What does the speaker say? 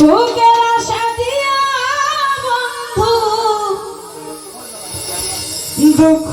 সুখের আশা দিয়া বন্ধু দুঃখ